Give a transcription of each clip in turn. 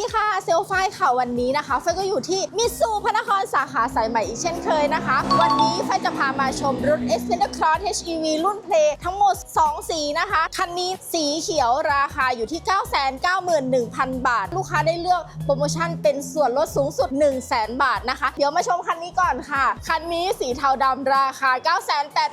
ดีค่ะ เซลไฟค่ะวันนี้นะคะไฟก็อยู่ที่มิตซูพระนครสาขาสายใหม่อีกเช่นเคยนะคะ วันนี้ไฟจะพามาชมรถ s p e n d e r Cross HEV รุ่นเพลทั้งหมด 2 สีนะคะ คันนี้สีเขียวราคาอยู่ที่ 991,000 บาท ลูกค้าได้เลือกโปรโมชั่นเป็นส่วนลดสูงสุด 100,000 บาทนะคะ เดี๋ยวมาชมคันนี้ก่อนค่ะ คันนี้สีเทาดำราคา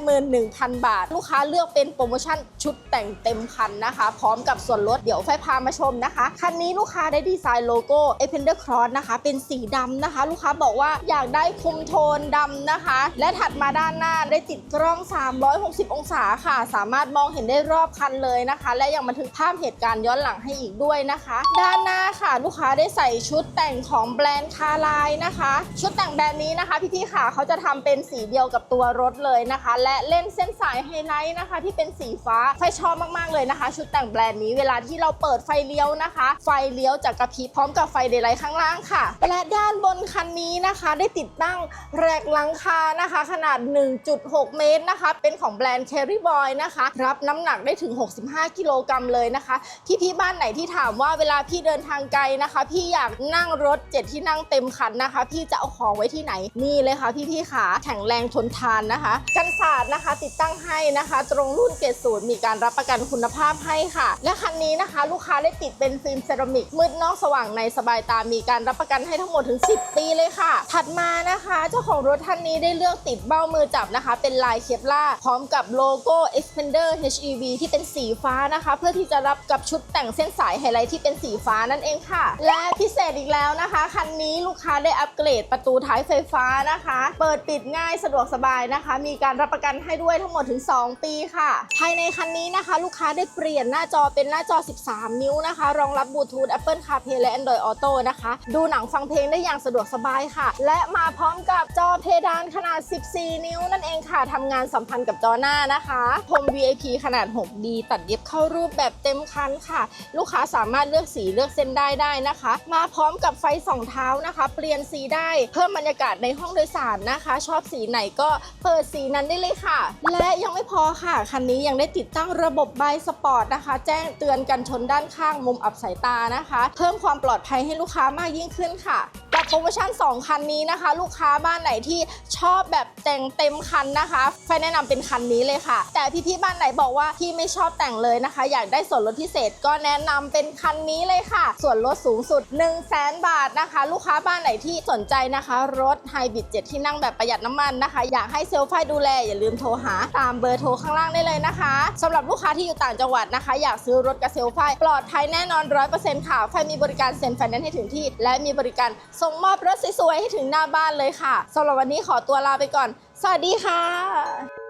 981,000 บาท ลูกค้าเลือกเป็นโปรโมชั่นชุดแต่งเต็มคันนะคะ พร้อมกับส่วนลดเดี๋ยวไฟพามาชมนะคะ คันนี้ลูกค้าได้ดีไซน์โลโก้ a p e n d e r Cross นะคะ เป็นสีดำนะคะ ลูกค้าบอกว่าอยากได้คุมโทนดำนะคะ และถัดมาด้านหน้าได้ติดกล้อง 360 องศาค่ะ สามารถมองเห็นได้รอบคันเลยนะคะ และยังบันทึกภาพเหตุการณ์ย้อนหลังให้อีกด้วยนะคะ ด้านหน้าค่ะ ลูกค้าได้ใส่ชุดแต่งของแบรนด์คาไลน์นะคะ ชุดแต่งแบรนด์นี้นะคะ พี่ๆค่ะเขาจะทำเป็นสีเดียวกับตัวรถเลยนะคะ และเล่นเส้นสายไฮไลท์นะคะ ที่เป็นสีฟ้าไฟชอบมากๆเลยนะคะ ชุดแต่งแบรนด์นี้เวลาที่เราเปิดไฟเลี้ยวนะคะ ไฟเลี้ยวจะกระพริบพร้อมกับไฟเดย์ไลท์ข้างล่างค่ะ และด้านบนคันนี้นะคะได้ติดตั้งแรกหลังคานะคะ ขนาด 1.6 เมตรนะคะ เป็นของแบรนด์ Cherry Boy นะคะ รับน้ำหนักได้ถึง 65 กิโลกรัมเลยนะคะ พี่ๆบ้านไหนที่ถามว่าเวลาพี่เดินทางไกลนะคะ พี่อยากนั่งรถเจ็ดที่นั่งเต็มคันนะคะ พี่จะเอาของไว้ที่ไหนนี่เลยค่ะ พี่ๆขาแข็งแรงทนทานนะคะ กันศาสตร์นะคะ ติดตั้งให้นะคะ ตรงรุ่นเกรดศูนย์มีการรับประกันคุณภาพให้ค่ะ และคันนี้นะคะ ลูกค้าได้ติดเป็นฟิล์มเซรามิกมืดนอกสว่าง่างในสบายตามีการรับประกันให้ทั้งหมดถึง 10 ปีเลยค่ะ ถัดมานะคะ เจ้าของรถท่านนี้ได้เลือกติดเบ้ามือจับนะคะ เป็นลายเคปล่าพร้อมกับโลโก้ Expander HEV ที่เป็นสีฟ้านะคะ เพื่อที่จะรับกับชุดแต่งเส้นสายไฮไลท์ที่เป็นสีฟ้านั่นเองค่ะ และพิเศษอีกแล้วนะคะ คันนี้ลูกค้าได้อัปเกรดประตูท้ายไฟฟ้านะคะ เปิดปิดง่ายสะดวกสบายนะคะ มีการรับประกันให้ด้วยทั้งหมดถึง 2 ปีค่ะ ภายในคันนี้นะคะ ลูกค้าได้เปลี่ยนหน้าจอเป็นหน้าจอ 13 นิ้วนะคะ รองรับบลูทูธ Apple CarPlay และ Android Auto นะคะ ดูหนังฟังเพลงได้อย่างสะดวกสบายค่ะ และมาพร้อมกับจอเพดานขนาด 14 นิ้วนั่นเองค่ะทำงานสัมพันธ์กับจอหน้านะคะพรม VIP ขนาด 6D ตัดเย็บเข้ารูปแบบเต็มคันค่ะ ลูกค้าสามารถเลือกสีเลือกเส้นได้ได้นะคะ มาพร้อมกับไฟสองเท้านะคะ เปลี่ยนสีได้เพิ่มบรรยากาศในห้องโดยสารนะคะ ชอบสีไหนก็เปิดสีนั้นได้เลยค่ะ และยังไม่พอค่ะ คันนี้ยังได้ติดตั้งระบบไบสปอร์ตนะคะ แจ้งเตือนกันชนด้านข้างมุมอับสายตานะคะ เพิ่มความปลอดภัยให้ลูกค้ามากยิ่งขึ้นค่ะ โปรโมชั่น 2 คันนี้นะคะ ลูกค้าบ้านไหนที่ชอบแบบแต่งเต็มคันนะคะไฟแนะนำเป็นคันนี้เลยค่ะ แต่พี่ๆบ้านไหนบอกว่าพี่ไม่ชอบแต่งเลยนะคะ อยากได้ส่วนลดพิเศษก็แนะนำเป็นคันนี้เลยค่ะ ส่วนลดสูงสุด 1 0 0 0 0แบาทนะคะ ลูกค้าบ้านไหนที่สนใจนะคะ รถไฮบริดเจ็ที่นั่งแบบประหยัดน้ำมันนะคะ อยากให้เซลล์ไฟดูแลอย่าลืมโทรหาตามเบอร์โทรข้างล่างได้เลยนะคะสำหรับลูกค้าที่อยู่ต่างจังหวัดนะคะ อยากซื้อรถกับเซลล์ไฟปลอดภัยแน่นอน100%ค่ะไฟมีบริการเซ็นไฟแนนซ์ให้ถึงที่ และมีบริการส่งมอบรถสวยๆให้ถึงหน้าบ้านเลยค่ะสำหรับวันนี้ขอตัวลาไปก่อน สวัสดีค่ะ